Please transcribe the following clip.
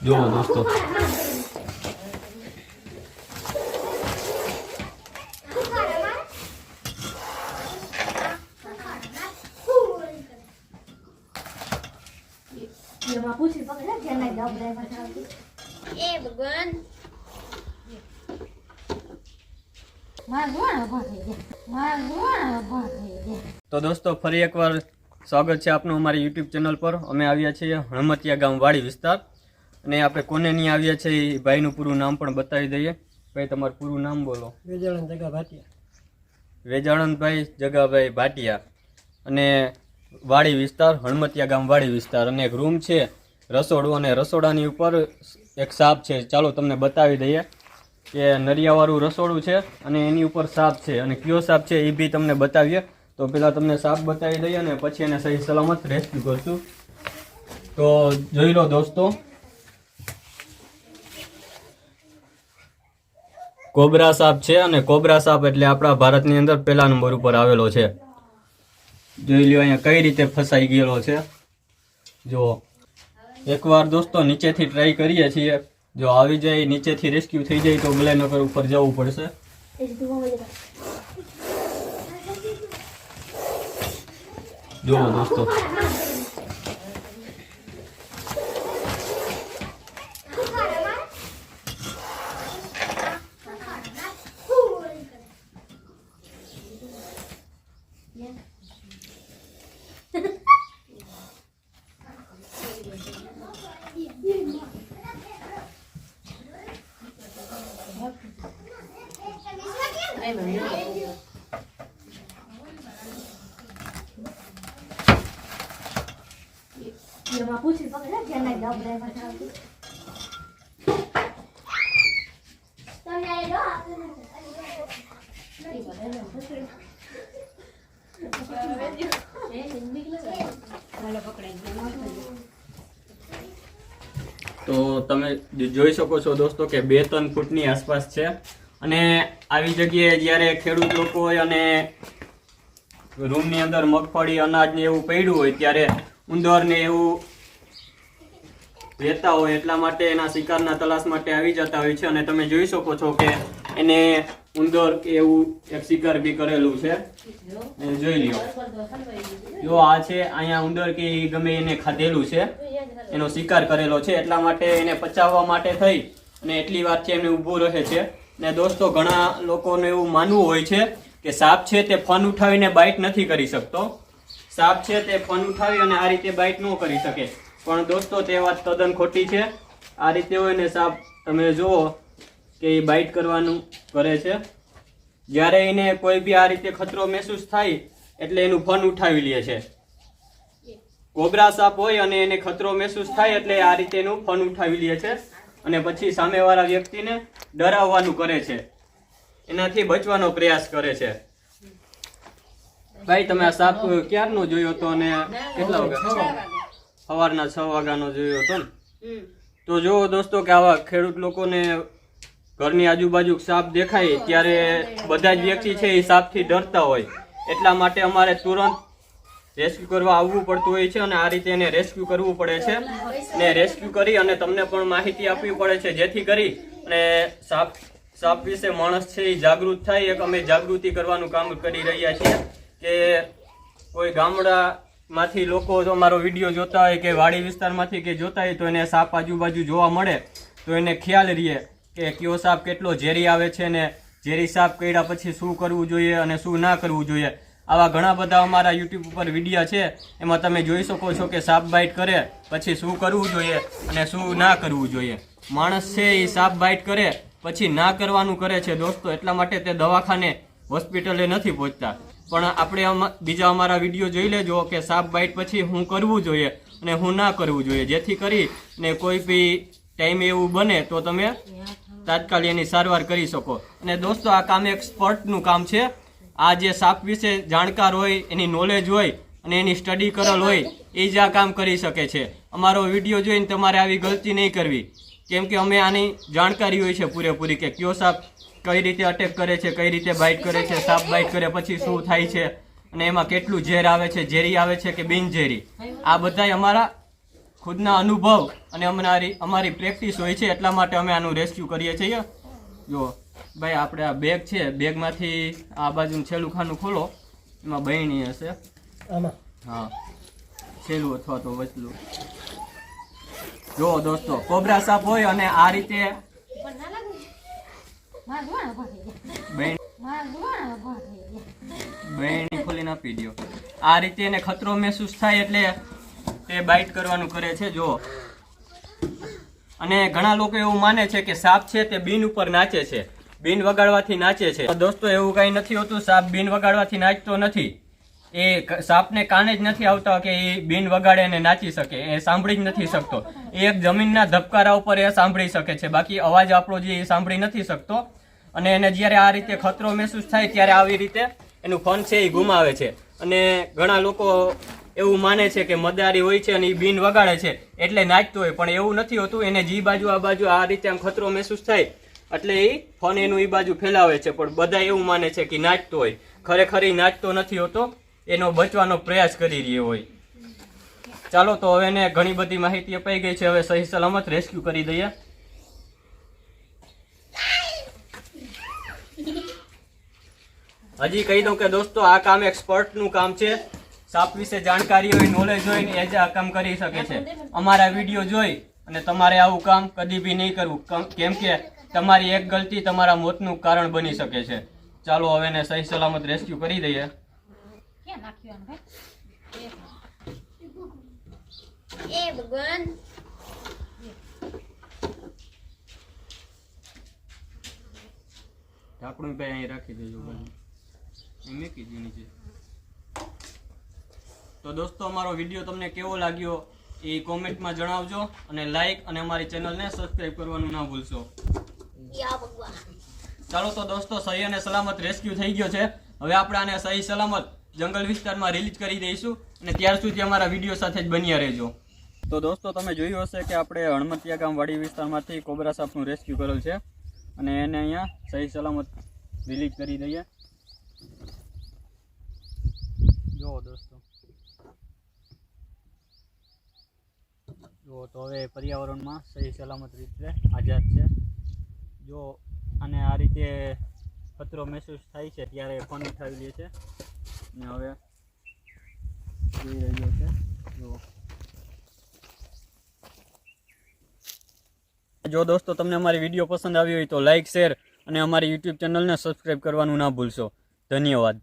જુઓ દોસ્તો. તો દોસ્તો, ફરી એકવાર સ્વાગત છે આપનું અમારી યુટ્યુબ ચેનલ પર અમે આવ્યા છીએ હણમતિયા ગામ વાડી વિસ્તાર અને આપણે કોને નહીં આવ્યા છે એ ભાઈનું પૂરું નામ પણ બતાવી દઈએ. ભાઈ તમારું પૂરું નામ બોલો. વેજાણંદ જગા ભાટિયા. વેજાણંદભાઈ જગાભાઈ ભાટિયા. અને વાડી વિસ્તાર હણમતિયા ગામ વાડી વિસ્તાર. અને એક રૂમ છે રસોડું અને રસોડાની ઉપર એક સાપ છે. ચાલો તમને બતાવી દઈએ કે નરિયાવાળું રસોડું છે અને એની ઉપર સાપ છે. અને કયો સાપ છે એ બી તમને બતાવીએ. તો પહેલાં તમને સાપ બતાવી દઈએ અને પછી એને સહી સલામત રેસ્ક્યુ કરશું. તો જોઈ લો દોસ્તો કોબરા સાપ છે અને કોબરા સાપ એટલે આપણા ભારતની અંદર પહેલા નંબર ઉપર આવેલો છે. જોઈ લ્યો અહીંયા કઈ રીતે ફસાઈ ગયેલો છે. જો એકવાર દોસ્તો નીચેથી ટ્રાય કરીએ છીએ. જો આવી જાય, નીચેથી રેસ્ક્યુ થઈ જાય તો ગલેનગર ઉપર જવું પડશે. જુઓ દોસ્તો. એમાં પૂછી પકડે જેને ગભરાય બતાવતી. તમે આ તો તમે જોઈ શકો છો દોસ્તો કે બે ત્રણ ફૂટની આસપાસ છે. અને આવી જગ્યાએ જ્યારે ખેડૂત લોકો અને રૂમની અંદર મગફળી અનાજને એવું પડ્યું હોય ત્યારે ઉંદર ને એવું રહેતા હોય એટલા માટે એના શિકારના તલાશ માટે આવી જતા હોય છે. અને તમે જોઈ શકો છો કે એને ઉંદર એવું એક શિકાર બી કરેલું છે. જોઈ લ્યો. જો આ છે, અહીંયા ઉંદર કે ગમે એને ખાધેલું છે. એનો શિકાર કરેલો છે. એટલા માટે એને પચાવવા માટે થઈ. અને એટલી વાર છે, એમને ઊભું રહે છે. ને દોસ્તો, ઘણા લોકોને એવું માનવું હોય છે કે સાપ છે તે ફન ઉઠાવીને બાઇટ નથી કરી શકતો. સાપ છે તે પન ઉઠાવી અને આ રીતે બાઇટ ન કરી શકે. પણ દોસ્તો, તે વાત તદ્દન ખોટી છે. આ રીતે હોય ને સાપ, તમે જુઓ કે એ બાઇટ કરવાનું કરે છે. જ્યારે એને કોઈ બી આ રીતે ખતરો મહેસૂસ થાય, એટલે એનું ફન ઉઠાવી લે છે. કોબરા સાપ હોય અને એને ખતરો મહેસૂસ થાય, એટલે આ રીતે એનું ફન ઉઠાવી લે છે. અને પછી સામેવાળા વ્યક્તિને ડરાવવાનું કરે છે. એનાથી બચવાનો પ્રયાસ કરે છે. ભાઈ તમે આ સાપ ક્યારનો જોયો હતો અને કેટલા વાગ્યા? સવારના છ વાગ્યાનો જોયો હતો ને? તો જુઓ દોસ્તો કે આવા ખેડૂત લોકોને ઘરની આજુબાજુ સાપ દેખાય ત્યારે બધા જ વ્યક્તિ છે એ સાપથી ડરતા હોય. એટલા માટે અમારે તુરંત રેસ્ક્યુ કરવા આવવું પડતું હોય છે અને આ રીતે એને રેસ્ક્યુ કરવું પડે છે. ને રેસ્ક્યુ કરી અને તમને પણ માહિતી આપવી પડે છે. જેથી કરી અને સાપ સાપ વિશે માણસ છે એ જાગૃત થાય. એક અમે જાગૃતિ કરવાનું કામ કરી રહ્યા છીએ. કે કોઈ ગામડામાંથી લોકો જો અમારો વીડિયો જોતા હોય કે વાડી વિસ્તારમાંથી કે જોતા હોય તો એને સાપ આજુબાજુ જોવા મળે, તો એને ખ્યાલ રહીએ કે કયો સાપ કેટલો ઝેરી આવે છે ને ઝેરી સાપ કર્યા પછી શું કરવું જોઈએ અને શું ના કરવું જોઈએ. આવા ઘણા બધા અમારા યુટ્યુબ ઉપર વિડીયા છે, એમાં તમે જોઈ શકો છો કે સાપ બાઇટ કરે પછી શું કરવું જોઈએ અને શું ના કરવું જોઈએ. માણસ છે એ સાપ બાઇટ કરે પછી ના કરવાનું કરે છે દોસ્તો, એટલા માટે તે દવાખાને, હોસ્પિટલે નથી પહોંચતા. પણ આપણે બીજા અમારા વીડિયો જોઈ લેજો કે સાપ બાઇટ પછી હું કરવું જોઈએ અને હું ના કરવું જોઈએ. જેથી કરી ને કોઈ બી ટાઈમ એવું બને તો તમે તાત્કાલિક એની સારવાર કરી શકો. અને દોસ્તો, આ કામ એક સ્પોર્ટનું કામ છે. આ જે સાપ વિશે જાણકાર હોય, એની નોલેજ હોય અને એની સ્ટડી કરેલ હોય, એ જ આ કામ કરી શકે છે. અમારો વીડિયો જોઈને તમારે આવી ગલતી નહીં કરવી. કેમ કે અમે આની જાણકારી હોય છે પૂરેપૂરી કે કયો સાપ કઈ રીતે અટેક કરે છે કઈ રીતે બાઇટ કરે છે સાપ બાઇટ કરે પછી શું થાય છે અને એમાં કેટલું ઝેર આવે છે ઝેરી આવે છે કે બિનઝેરી આ બધાય અમારા ખુદના અનુભવ અને અમારી અમારી પ્રેક્ટિસ હોય છે એટલા માટે અમે આનું રેસ્ક્યુ કરીએ છીએ. જો ભાઈ આપણે આ બેગ છે બેગમાંથી આ બાજુનું છેલ્લું ખાનું ખોલો. એમાં બહેણી હશે. હા. છેલ્લું અથવા તો વચલું. જો દોસ્તો કોબરા સાપ હોય અને આ રીતે બહેણી ખોલીને આપી દો આ રીતે એને ખતરો મહેસૂસ થાય એટલે તે બાઇટ કરવાનું કરે છે જો અને ઘણા લોકો એવું માને છે કે સાપ છે તે બીન ઉપર નાચે છે. બીન વગાડવાથી નાચે છે. દોસ્તો એવું કંઈ નથી હોતું. સાપ બીન વગાડવાથી નાચતો નથી. એ સાપને કાને જ નથી આવતા કે એ બીન વગાડે અને નાચી શકે, એ સાંભળી જ નથી શકતો. એ એક જમીનના ધબકારા ઉપર એ સાંભળી શકે છે. બાકી અવાજ આપણો જે એ સાંભળી નથી શકતો. અને એને જ્યારે આ રીતે ખતરો મહેસૂસ થાય ત્યારે આવી રીતે એનું ફન છે એ ગુમાવે છે. અને ઘણા લોકો એવું માને છે કે મદારી હોય છે અને એ બીન વગાડે છે. એટલે નાચતો હોય, પણ એવું નથી હોતું. એને જી બાજુ, આ બાજુ, આ રીતે આમ ખતરો મહેસૂસ થાય, એટલે એ ફન એનું એ બાજુ ફેલાવે છે. પણ બધા એવું માને છે કે નાચતો હોય. ખરેખર એ નાચતો નથી હોતો. એનો બચવાનો પ્રયાસ કરી રહ્યો હોય. ચાલો તો હવે એને ઘણી બધી માહિતી અપાઈ ગઈ છે. હવે સહી સલામત રેસ્ક્યુ કરી દઈએ. હજી કહી દઉં કે દોસ્તો, આ કામ એક્સપર્ટનું કામ છે. સાપ વિશે જાણકારી હોય નોલેજ હોય ને એ જ આ કામ કરી શકે છે. અમારા વીડિયો જોઈ અને તમારે આવું કામ કદી બી નહીં કરવું. કેમ કે તમારી એક ગલતી તમારા મોતનું કારણ બની શકે છે. ચાલો હવે એને સહી સલામત રેસ્ક્યુ કરી દઈએ. ક્યાં નાખ્યો ભાઈ? એ ભગવાન. ઢાંકણું ભાઈ અહીં રાખી દેજો ભાઈ મૂકી દો નીચે. તો દોસ્તો અમારો વીડિયો તમને કેવો લાગ્યો એ કોમેન્ટમાં જણાવજો અને લાઈક અને અમારી ચેનલને સબસ્ક્રાઈબ કરવાનું ના ભૂલશો. ચાલો તો દોસ્તો સહી અને સલામત રેસ્ક્યુ થઈ ગયો છે. હવે આપણે આને સહી સલામત જંગલ વિસ્તારમાં રિલીઝ કરી દઈશું અને ત્યાર સુધી અમારા વીડિયો સાથે જ બન્યા રહેજો. તો દોસ્તો, તમે જોયું હશે કે આપણે હણમતિયા ગામ વાડી વિસ્તારમાંથી કોબરા સાપનું રેસ્ક્યુ કરેલ છે અને એને અહીંયા સહી સલામત રિલીઝ કરી દઈએ. જુઓ દોસ્તો. જુઓ તો હવે પર્યાવરણમાં સહી સલામત રીતે આઝાદ છે. જો આને આ રીતે ખતરો મહેસૂસ થાય છે ત્યારે ફોન ઉઠાવી લે છે. ને હવે જોઈ રહ્યો છે જો જો દોસ્તો તમને અમારી વીડિયો પસંદ આવી હોય તો લાઇક શેર અને અમારી યુટ્યુબ ચેનલને સબસ્ક્રાઈબ કરવાનું ના ભૂલશો. ધન્યવાદ.